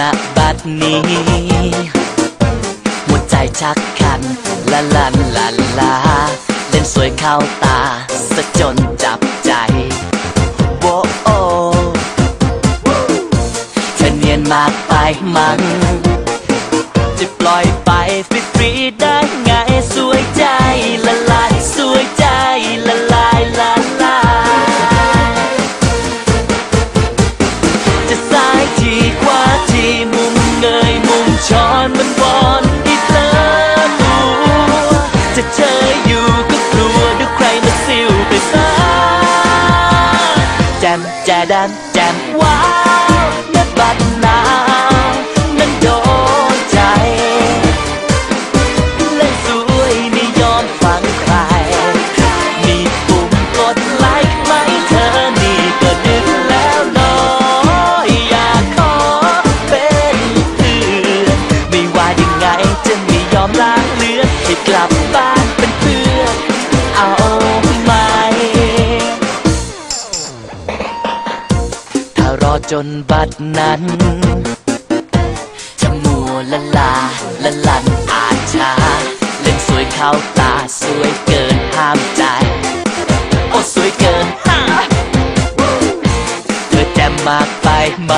ณบัดนี้หัวใจชักคันละลันละลาเล่นสวยเข้าตาสะจนจับใจโวโอเธอเนียนมากไปมั้งจะปล่อยไปฟรีๆได้ จแจดันแจมว้าวนับบัดนาวนั้นโดนใจ เล่นสวยไม่ยอมฟังใคร มีปุ่มกดไลค์ไหมเธอนี่ก็ดึกแล้วน้ออยากขอเป็นเพื่อนไม่ว่ายังไงจะไม่ยอมล้างเลือนให้กลับบ้านเป็นเพื่อน จนบัดนั้นจะมัวละลาละลันอาชาเล่นสวยเข้าตาสวยเกินห้ามใจ โอ้สวยเกินเธอแจ่มมากไปไหม